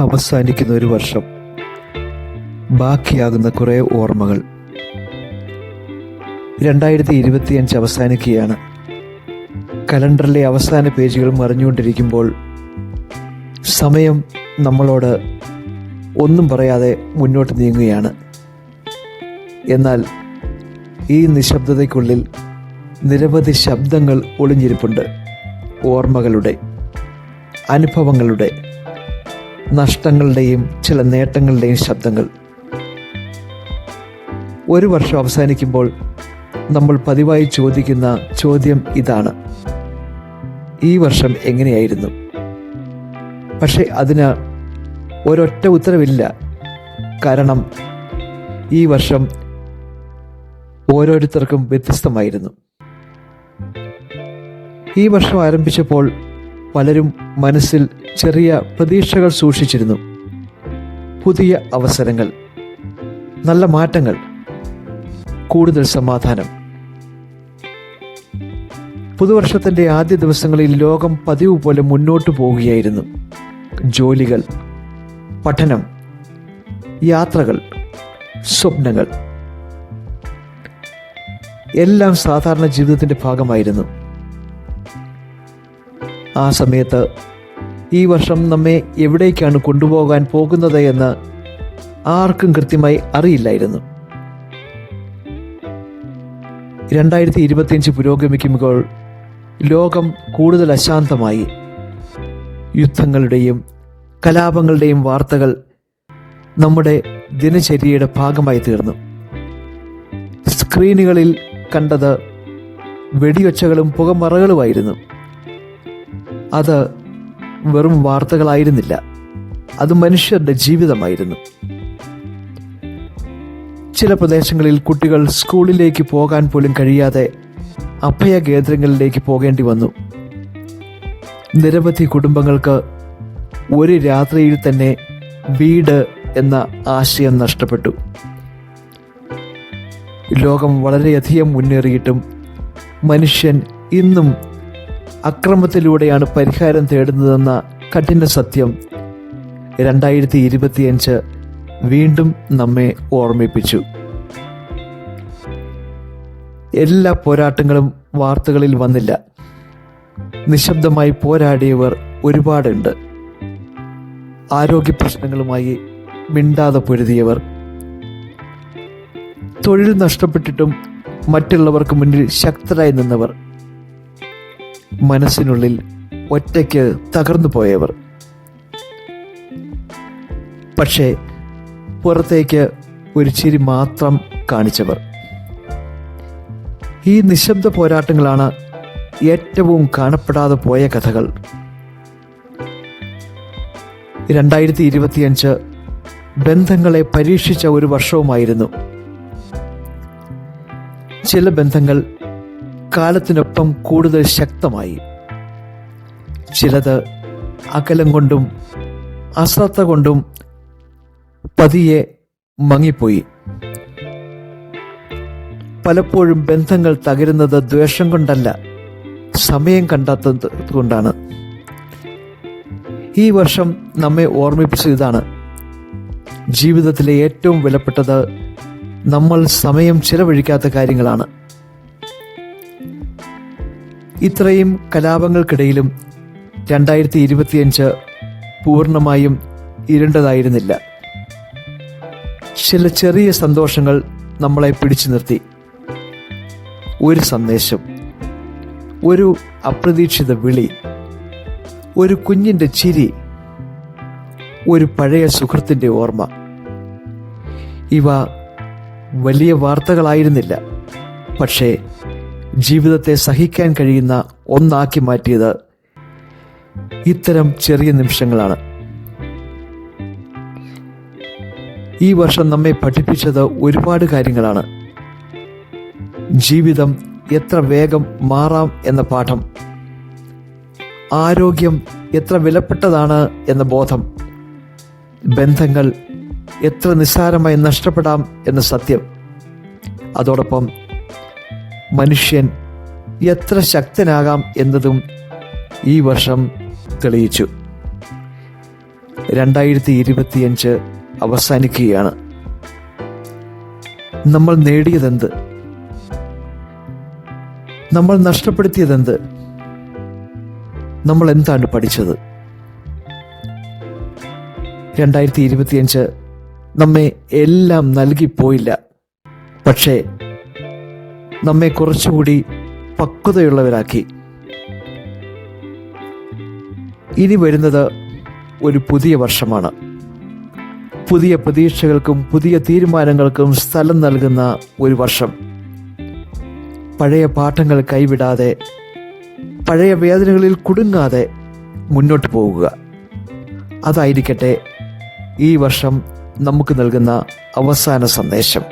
അവസാനിക്കുന്ന ഒരു വർഷം. ബാക്കിയാകുന്ന കുറേ ഓർമ്മകൾ. രണ്ടായിരത്തി ഇരുപത്തിയഞ്ച് അവസാനിക്കുകയാണ്. കലണ്ടറിലെ അവസാന പേജുകൾ മറിഞ്ഞുകൊണ്ടിരിക്കുമ്പോൾ സമയം നമ്മളോട് ഒന്നും പറയാതെ മുന്നോട്ട് നീങ്ങുകയാണ്. എന്നാൽ ഈ നിശബ്ദതയ്ക്കുള്ളിൽ നിരവധി ശബ്ദങ്ങൾ ഒളിഞ്ഞിരിപ്പുണ്ട്. ഓർമ്മകളുടെ അനുഭവങ്ങളുടെ നഷ്ടങ്ങളുടെയും ചില നേട്ടങ്ങളുടെയും ശബ്ദങ്ങൾ. ഒരു വർഷം അവസാനിക്കുമ്പോൾ നമ്മൾ പതിവായി ചോദിക്കുന്ന ചോദ്യം ഇതാണ്. ഈ വർഷം എങ്ങനെയായിരുന്നു? പക്ഷെ അതിന് ഒരൊറ്റ ഉത്തരവില്ല. കാരണം ഈ വർഷം ഓരോരുത്തർക്കും വ്യത്യസ്തമായിരുന്നു. ഈ വർഷം ആരംഭിച്ചപ്പോൾ പലരും മനസ്സിൽ ചെറിയ പ്രതീക്ഷകൾ സൂക്ഷിച്ചിരുന്നു. പുതിയ അവസരങ്ങൾ നല്ല മാറ്റങ്ങൾ കൂടുതൽ സമാധാനം. പുതുവർഷത്തിന്റെ ആദ്യ ദിവസങ്ങളിൽ ലോകം പതിവ് പോലെ മുന്നോട്ടു പോവുകയായിരുന്നു. ജോലികൾ പഠനം യാത്രകൾ സ്വപ്നങ്ങൾ. എല്ലാം സാധാരണ ജീവിതത്തിന്റെ ഭാഗമായിരുന്നു. ആ സമയത്ത് ഈ വർഷം നമ്മെ എവിടേക്കാണ് കൊണ്ടുപോകാൻ പോകുന്നത് എന്ന് ആർക്കും കൃത്യമായി അറിയില്ലായിരുന്നു. രണ്ടായിരത്തി ഇരുപത്തിയഞ്ച് പുരോഗമിക്കുമ്പോൾ ലോകം കൂടുതൽ അശാന്തമായി. യുദ്ധങ്ങളുടെയും കലാപങ്ങളുടെയും വാർത്തകൾ നമ്മുടെ ദിനചര്യയുടെ ഭാഗമായി തീർന്നു. സ്ക്രീനുകളിൽ കണ്ടത് വെടിയൊച്ചകളും പുകമറകളുമായിരുന്നു. അത് വെറും വാർത്തകളായിരുന്നില്ല. അത് മനുഷ്യരുടെ ജീവിതമായിരുന്നു. ചില പ്രദേശങ്ങളിൽ കുട്ടികൾ സ്കൂളിലേക്ക് പോകാൻ പോലും കഴിയാതെ അഭയ കേന്ദ്രങ്ങളിലേക്ക് പോകേണ്ടി വന്നു. നിരവധി കുടുംബങ്ങൾക്ക് ഒരു രാത്രിയിൽ തന്നെ വീട് എന്ന ആശയം നഷ്ടപ്പെട്ടു. ലോകം വളരെയധികം മുന്നേറിയിട്ടും മനുഷ്യൻ ഇന്നും അക്രമത്തിലൂടെയാണ് പരിഹാരം തേടുന്നതെന്ന കഠിന സത്യം രണ്ടായിരത്തി ഇരുപത്തിയഞ്ച് വീണ്ടും നമ്മെ ഓർമ്മിപ്പിച്ചു. എല്ലാ പോരാട്ടങ്ങളും വാർത്തകളിൽ വന്നില്ല. നിശബ്ദമായി പോരാടിയവർ ഒരുപാടുണ്ട്. ആരോഗ്യ പ്രശ്നങ്ങളുമായി മിണ്ടാതെ പൊരുതിയവർ. തൊഴിൽ നഷ്ടപ്പെട്ടിട്ടും മറ്റുള്ളവർക്ക് മുന്നിൽ ശക്തരായി നിന്നവർ. മനസ്സിനുള്ളിൽ ഒറ്റയ്ക്ക് തകർന്നു പോയവർ. പക്ഷേ പുറത്തേക്ക് ഒരു ചിരി മാത്രം കാണിച്ചവർ. ഈ നിശബ്ദ പോരാട്ടങ്ങളാണ് ഏറ്റവും കാണപ്പെടാതെ പോയ കഥകൾ. രണ്ടായിരത്തി ഇരുപത്തിയഞ്ച് ബന്ധങ്ങളെ പരീക്ഷിച്ച ഒരു വർഷവുമായിരുന്നു. ചില ബന്ധങ്ങൾ കാലത്തിനൊപ്പം കൂടുതൽ ശക്തമായി. ചിലത് അകലം കൊണ്ടും അശ്രദ്ധ കൊണ്ടും പതിയെ മങ്ങിപ്പോയി. പലപ്പോഴും ബന്ധങ്ങൾ തകരുന്നത് ദ്വേഷം കൊണ്ടല്ല സമയം കണ്ടെത്തുന്നത് കൊണ്ടാണ്. ഈ വർഷം നമ്മെ ഓർമ്മിപ്പിച്ചത് ഇതാണ്. ജീവിതത്തിലെ ഏറ്റവും വിലപ്പെട്ടത് നമ്മൾ സമയം ചിലവഴിക്കാത്ത കാര്യങ്ങളാണ്. ഇത്രയും കലാപങ്ങൾക്കിടയിലും രണ്ടായിരത്തി ഇരുപത്തിയഞ്ച് പൂർണമായും ഇരുണ്ടതായിരുന്നില്ല. ചില ചെറിയ സന്തോഷങ്ങൾ നമ്മളെ പിടിച്ചു നിർത്തി. ഒരു സന്ദേശം ഒരു അപ്രതീക്ഷിത വിളി ഒരു കുഞ്ഞിന്റെ ചിരി ഒരു പഴയ സുഹൃത്തിന്റെ ഓർമ്മ. ഇവ വലിയ വാർത്തകളായിരുന്നില്ല പക്ഷേ ജീവിതത്തെ സഹിക്കാൻ കഴിയുന്ന ഒന്നാക്കി മാറ്റിയത് ഇത്തരം ചെറിയ നിമിഷങ്ങളാണ്. ഈ വർഷം നമ്മെ പഠിപ്പിച്ചത് ഒരുപാട് കാര്യങ്ങളാണ്. ജീവിതം എത്ര വേഗം മാറാം എന്ന പാഠം. ആരോഗ്യം എത്ര വിലപ്പെട്ടതാണ് എന്ന ബോധം. ബന്ധങ്ങൾ എത്ര നിസ്സാരമായി നഷ്ടപ്പെടാം എന്ന സത്യം. അതോടൊപ്പം മനുഷ്യൻ എത്ര ശക്തനാകാം എന്നതും ഈ വർഷം തെളിയിച്ചു. രണ്ടായിരത്തി ഇരുപത്തിയഞ്ച് അവസാനിക്കുകയാണ്. നമ്മൾ നേടിയതെന്ത്? നമ്മൾ നഷ്ടപ്പെടുത്തിയതെന്ത്? നമ്മൾ എന്താണ് പഠിച്ചത്? രണ്ടായിരത്തി ഇരുപത്തിയഞ്ച് നമ്മെ എല്ലാം നൽകിപ്പോയില്ല. പക്ഷേ നമ്മെ കുറച്ചുകൂടി പക്വതയുള്ളവരാക്കി. ഇനി വരുന്നത് ഒരു പുതിയ വർഷമാണ്. പുതിയ പ്രതീക്ഷകൾക്കും പുതിയ തീരുമാനങ്ങൾക്കും സ്ഥലം നൽകുന്ന ഒരു വർഷം. പഴയ പാഠങ്ങൾ കൈവിടാതെ പഴയ വേദനകളിൽ കുടുങ്ങാതെ മുന്നോട്ട് പോവുക. അതായിരിക്കട്ടെ ഈ വർഷം നമുക്ക് നൽകുന്ന അവസാന സന്ദേശം.